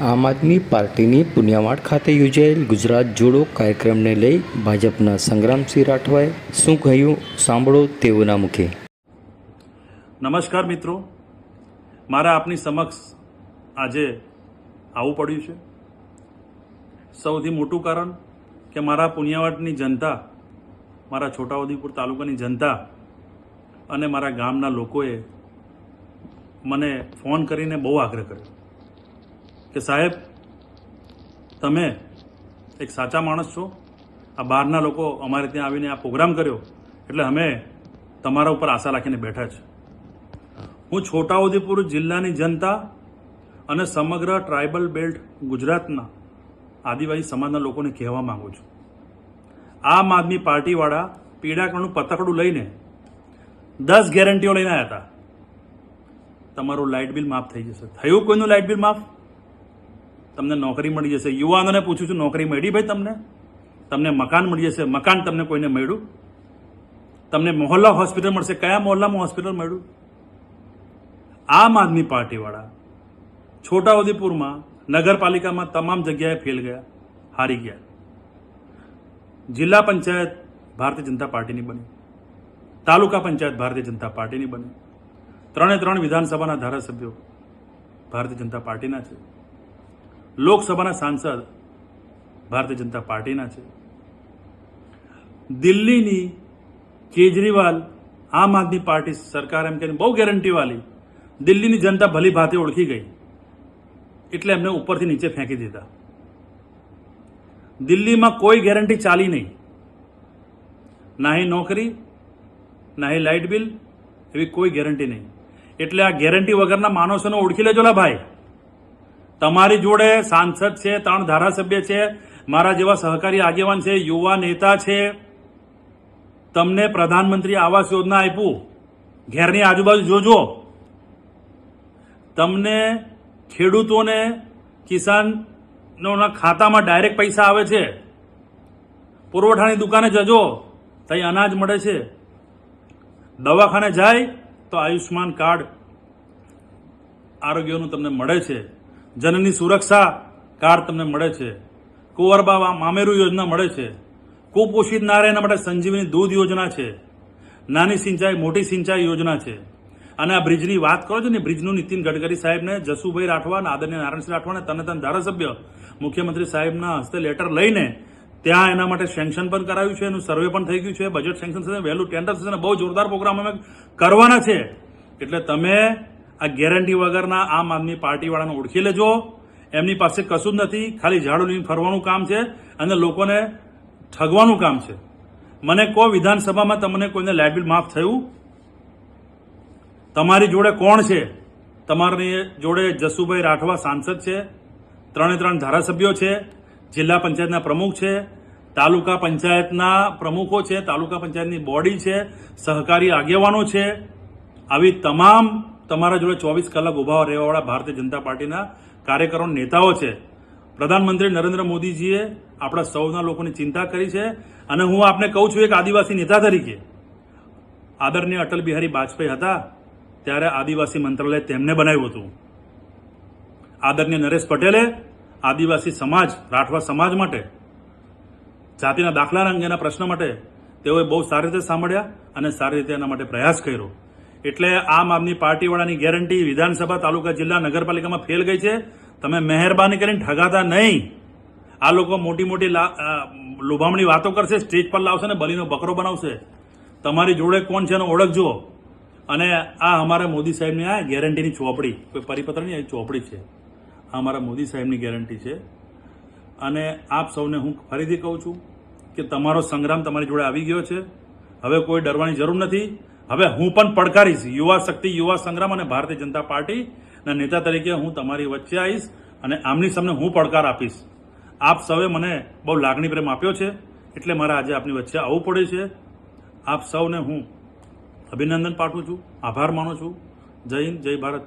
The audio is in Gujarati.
આમ આદમી પાર્ટીની પુનિયાવાડ ખાતે યોજાયેલ ગુજરાત જોડો કાર્યક્રમને લઈ ભાજપના સંગ્રામસિંહ રાઠવાએ શું કહ્યું સાંભળો તેઓના મુખે. નમસ્કાર મિત્રો. મારા આપની સમક્ષ આજે આવવું પડ્યું છે. સૌથી મોટું કારણ કે મારા પુનિયાવાડની જનતા, મારા છોટાઉદેપુર તાલુકાની જનતા અને મારા ગામના લોકોએ મને ફોન કરીને બહુ આગ્રહ કર્યો. કે સાહેબ, તમે એક સાચા માણસ છો. આ બહારના લોકો અમારે ત્યાં આવીને આ પ્રોગ્રામ કર્યો. એટલે અમે તમારા ઉપર આશા રાખીને બેઠા છે. હું છોટાઉદેપુર જિલ્લાની જનતા અને સમગ્ર ટ્રાઇબલ બેલ્ટ ગુજરાતના આદિવાસી સમાજના લોકોને કહેવા માંગુ છું. આમ આદમી પાર્ટીવાળા પીડાકણનું પતકડું લઈને દસ ગેરંટીઓ લઈને આવ્યા હતા. તમારું લાઇટ બિલ માફ થઈ જશે. થયું કોઈનું લાઇટ બિલ માફ? તમને નોકરી મળી જશે. યુવાનોને પૂછું છું, નોકરી મળી ભાઈ તમને? તમને મકાન મળી જશે. મકાન તમને કોઈને મળ્યું? તમને મોહલ્લા હોસ્પિટલ મળશે. કયા મોહલ્લામાં હોસ્પિટલ મળ્યું? આમ આદમી પાર્ટીવાળા છોટાઉદેપુરમાં નગરપાલિકામાં તમામ જગ્યાએ ફેલ ગયા, હારી ગયા. જિલ્લા પંચાયત ભારતીય જનતા પાર્ટીની બની. તાલુકા પંચાયત ભારતીય જનતા પાર્ટીની બની. ત્રણે ત્રણ વિધાનસભાના ધારાસભ્યો ભારતીય જનતા પાર્ટીના છે. લોકસભાના સાંસદ ભારતીય જનતા પાર્ટીના છે. દિલ્હીની કેજરીવાલ આમ આદમી પાર્ટી સરકાર એમ કે બહુ ગેરંટીવાળી દિલ્હીની જનતા ભલી ભાતે ઓળખી ગઈ. એટલે એમને ઉપરથી નીચે ફેંકી દીધા. દિલ્હીમાં કોઈ ગેરંટી ચાલી નહીં. નાહી નોકરી નાહી લાઇટ બિલ એવી કોઈ ગેરંટી નહીં. એટલે આ ગેરંટી વગરના માણસોને ઓળખી લેજો લા ભાઈ. તમારી જોડે સાંસદ છે, ત્રણ ધારાસભ્ય છે, મારા જેવા સહકારી આગેવાન છે, યુવા નેતા છે, તમને પ્રધાનમંત્રી આવાસ યોજના આપ્યું. ઘેરની આજુબાજુ જોજો. તમને ખેડૂતોને કિસાનોના ખાતામાં ડાયરેક્ટ પૈસા આવે છે. પુરવઠાની દુકાને જજો. ત્યાં અનાજ મળે છે. દવાખાને જાય તો આયુષ્માન કાર્ડ આરોગ્યનું તમને મળે છે. જનની સુરક્ષા કાર્ડ તમને મળે છે. કુંવરબા મામેરું યોજના મળે છે. કુપોષિત ના એના માટે સંજીવની દૂધ યોજના છે. નાની સિંચાઈ, મોટી સિંચાઈ યોજના છે. અને આ બ્રિજની વાત કરો છો ને, બ્રિજનું નીતિન ગડકરી સાહેબને, જસુભાઈ રાઠવા અને આદરણીય નારાયણસિંહ રાઠવાને તને તન ધારાસભ્ય, મુખ્યમંત્રી સાહેબના હસ્તે લેટર લઈને ત્યાં એના માટે સેન્કશન પણ કરાવ્યું છે, એનું સર્વે પણ થઈ ગયું છે, બજેટ સેન્કશન થશે વહેલું ટેન્ડર થશે બહુ જોરદાર પ્રોગ્રામ અમે કરવાના છે. એટલે તમે આ ગેરંટી વગરના આમ આદમી પાર્ટીવાળાને ઓળખી લેજો. એમની પાસે કશું જ નથી. ખાલી ઝાડુ લઈને ફરવાનું કામ છે અને લોકોને ઠગવાનું કામ છે. મને કહો, વિધાનસભામાં તમને કોઈને લાઇટ બિલ માફ થયું? તમારી જોડે કોણ છે? તમારી જોડે જસુભાઈ રાઠવા સાંસદ છે, ત્રણે ત્રણ ધારાસભ્યો છે, જિલ્લા પંચાયતના પ્રમુખ છે, તાલુકા પંચાયતના પ્રમુખો છે, તાલુકા પંચાયતની બોડી છે, સહકારી આગેવાનો છે. આવી તમામ તમારા જોડે ચોવીસ કલાક ઊભા રહેવાવાળા ભારતીય જનતા પાર્ટીના કાર્યકરો નેતાઓ છે. પ્રધાનમંત્રી નરેન્દ્ર મોદીજીએ આપણા સૌના લોકોની ચિંતા કરી છે અને હું આપને કહું છું એક આદિવાસી નેતા તરીકે. આદરણીય અટલ બિહારી વાજપેયી હતા ત્યારે આદિવાસી મંત્રાલય તેમને બનાવ્યું હતું. આદરણીય નરેશ પટેલે આદિવાસી સમાજ, રાઠવા સમાજ માટે, જાતિના દાખલા અંગેના પ્રશ્ન માટે તેઓએ બહુ સારી રીતે સાંભળ્યા અને સારી રીતે એના માટે પ્રયાસ કર્યો. એટલે આમ આદમી પાર્ટીવાળાની ગેરંટી વિધાનસભા, તાલુકા, જિલ્લા, નગરપાલિકામાં ફેલ ગઈ છે. તમે મહેરબાની કરીને ઠગાતા નહીં. આ લોકો મોટી મોટી લોભામણી વાતો કરશે, સ્ટેજ પર લાવશે ને બલીનો બકરો બનાવશે. તમારી જોડે કોણ છે એને ઓળખજો અને આ અમારા મોદી સાહેબની આ ગેરંટીની ચોપડી, કોઈ પરિપત્ર નહીં ચોપડી છે. આ અમારા મોદી સાહેબની ગેરંટી છે. અને આપ સૌને હું ફરીથી કહું છું કે તમારો સંગ્રામ તમારી જોડે આવી ગયો છે. હવે કોઈ ડરવાની જરૂર નથી. હવે હું પણ પડકારીશ. યુવા શક્તિ, યુવા સંગ્રામ અને ભારતીય જનતા પાર્ટીના નેતા તરીકે હું તમારી વચ્ચે આવીશ અને આમની સામે હું પડકાર આપીશ. આપ સૌએ મને બહુ લાગણી પ્રેમ આપ્યો છે, એટલે મારે આજે આપની વચ્ચે આવવું પડે છે. આપ સૌને હું અભિનંદન પાઠવું છું, આભાર માનું છું. જય હિન્દ, જય ભારત.